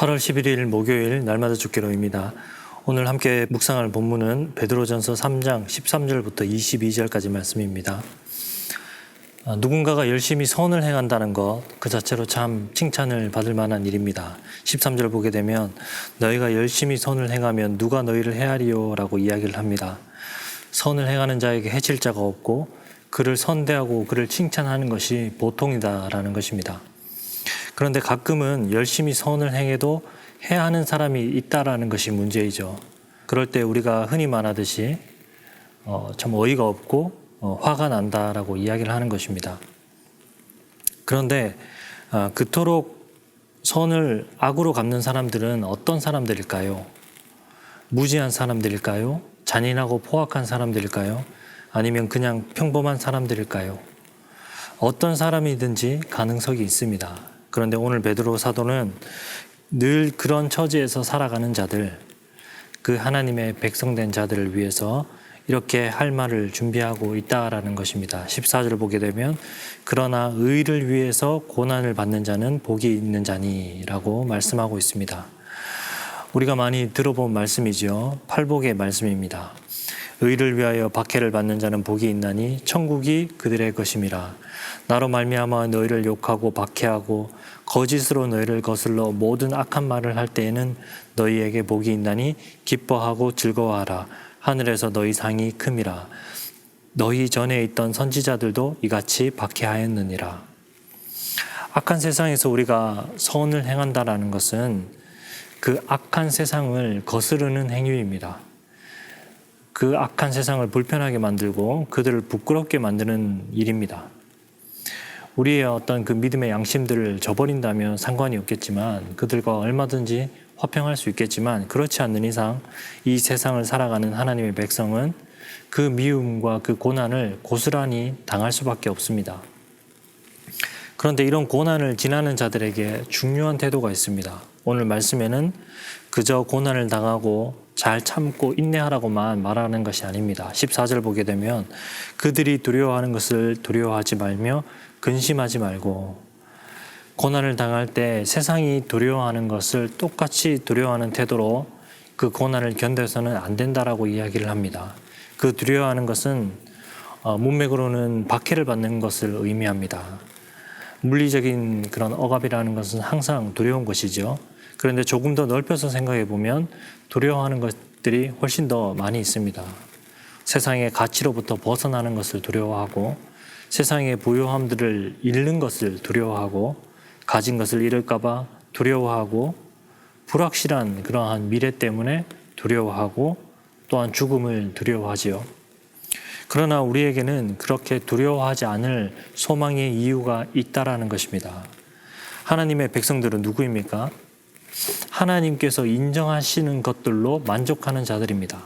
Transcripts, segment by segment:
8월 11일 목요일 날마다 죽기로입니다. 오늘 함께 묵상할 본문은 베드로전서 3장 13절부터 22절까지 말씀입니다. 아, 누군가가 열심히 선을 행한다는 것 그 자체로 참 칭찬을 받을 만한 일입니다. 13절 보게 되면 너희가 열심히 선을 행하면 누가 너희를 헤아리요라고 이야기를 합니다. 선을 행하는 자에게 해칠 자가 없고 그를 선대하고 그를 칭찬하는 것이 보통이다라는 것입니다. 그런데 가끔은 열심히 선을 행해도 해야 하는 사람이 있다라는 것이 문제이죠. 그럴 때 우리가 흔히 말하듯이 어, 참 어이가 없고 어, 화가 난다라고 이야기를 하는 것입니다. 그런데 어, 그토록 선을 악으로 갚는 사람들은 어떤 사람들일까요? 무지한 사람들일까요? 잔인하고 포악한 사람들일까요? 아니면 그냥 평범한 사람들일까요? 어떤 사람이든지 가능성이 있습니다. 그런데 오늘 베드로 사도는 늘 그런 처지에서 살아가는 자들, 그 하나님의 백성된 자들을 위해서 이렇게 할 말을 준비하고 있다라는 것입니다. 14절 보게 되면 그러나 의를 위해서 고난을 받는 자는 복이 있는 자니라고 말씀하고 있습니다. 우리가 많이 들어본 말씀이죠. 팔복의 말씀입니다. 의를 위하여 박해를 받는 자는 복이 있나니 천국이 그들의 것임이라. 나로 말미암아 너희를 욕하고 박해하고 거짓으로 너희를 거슬러 모든 악한 말을 할 때에는 너희에게 복이 있나니 기뻐하고 즐거워하라. 하늘에서 너희 상이 큼이라. 너희 전에 있던 선지자들도 이같이 박해하였느니라. 악한 세상에서 우리가 선을 행한다라는 것은 그 악한 세상을 거스르는 행위입니다. 그 악한 세상을 불편하게 만들고 그들을 부끄럽게 만드는 일입니다. 우리의 어떤 그 믿음의 양심들을 저버린다면 상관이 없겠지만 그들과 얼마든지 화평할 수 있겠지만 그렇지 않는 이상 이 세상을 살아가는 하나님의 백성은 그 미움과 그 고난을 고스란히 당할 수밖에 없습니다. 그런데 이런 고난을 지나는 자들에게 중요한 태도가 있습니다. 오늘 말씀에는 그저 고난을 당하고 잘 참고 인내하라고만 말하는 것이 아닙니다. 14절 보게 되면 그들이 두려워하는 것을 두려워하지 말며 근심하지 말고 고난을 당할 때 세상이 두려워하는 것을 똑같이 두려워하는 태도로 그 고난을 견뎌서는 안 된다라고 이야기를 합니다. 그 두려워하는 것은 어, 문맥으로는 박해를 받는 것을 의미합니다. 물리적인 그런 억압이라는 것은 항상 두려운 것이죠. 그런데 조금 더 넓혀서 생각해 보면 두려워하는 것들이 훨씬 더 많이 있습니다. 세상의 가치로부터 벗어나는 것을 두려워하고 세상의 부요함들을 잃는 것을 두려워하고 가진 것을 잃을까봐 두려워하고 불확실한 그러한 미래 때문에 두려워하고 또한 죽음을 두려워하지요. 그러나 우리에게는 그렇게 두려워하지 않을 소망의 이유가 있다라는 것입니다. 하나님의 백성들은 누구입니까? 하나님께서 인정하시는 것들로 만족하는 자들입니다.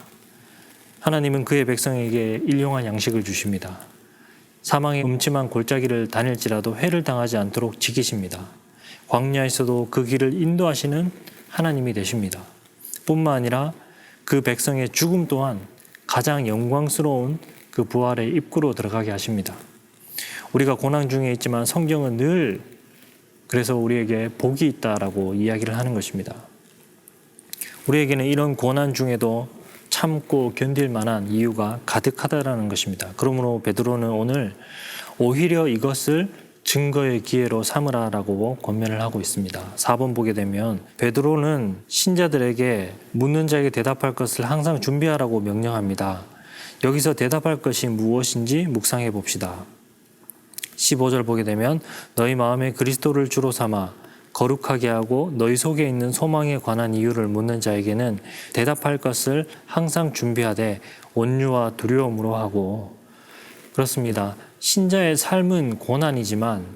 하나님은 그의 백성에게 일용한 양식을 주십니다. 사망의 음침한 골짜기를 다닐지라도 해를 당하지 않도록 지키십니다. 광야에서도 그 길을 인도하시는 하나님이 되십니다. 뿐만 아니라 그 백성의 죽음 또한 가장 영광스러운 그 부활의 입구로 들어가게 하십니다. 우리가 고난 중에 있지만 성경은 늘 그래서 우리에게 복이 있다라고 이야기를 하는 것입니다. 우리에게는 이런 고난 중에도 참고 견딜 만한 이유가 가득하다라는 것입니다. 그러므로 베드로는 오늘 오히려 이것을 증거의 기회로 삼으라라고 권면을 하고 있습니다. 4번 보게 되면 베드로는 신자들에게 묻는 자에게 대답할 것을 항상 준비하라고 명령합니다. 여기서 대답할 것이 무엇인지 묵상해 봅시다. 15절 보게 되면 너희 마음에 그리스도를 주로 삼아 거룩하게 하고 너희 속에 있는 소망에 관한 이유를 묻는 자에게는 대답할 것을 항상 준비하되 온유와 두려움으로 하고 그렇습니다. 신자의 삶은 고난이지만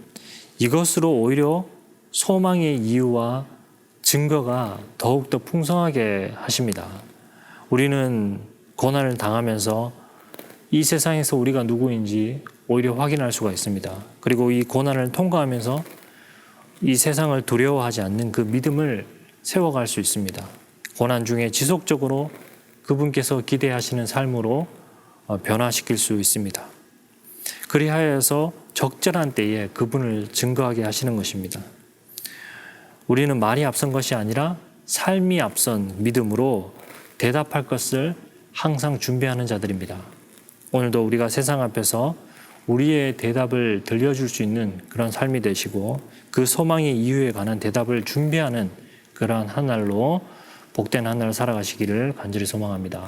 이것으로 오히려 소망의 이유와 증거가 더욱더 풍성하게 하십니다. 우리는 고난을 당하면서 이 세상에서 우리가 누구인지 오히려 확인할 수가 있습니다. 그리고 이 고난을 통과하면서 이 세상을 두려워하지 않는 그 믿음을 세워갈 수 있습니다. 고난 중에 지속적으로 그분께서 기대하시는 삶으로 어, 변화시킬 수 있습니다. 그리하여서 적절한 때에 그분을 증거하게 하시는 것입니다. 우리는 말이 앞선 것이 아니라 삶이 앞선 믿음으로 대답할 것을 항상 준비하는 자들입니다. 오늘도 우리가 세상 앞에서 우리의 대답을 들려줄 수 있는 그런 삶이 되시고 그 소망의 이유에 관한 대답을 준비하는 그러한 한 날로 복된 한 날 살아가시기를 간절히 소망합니다.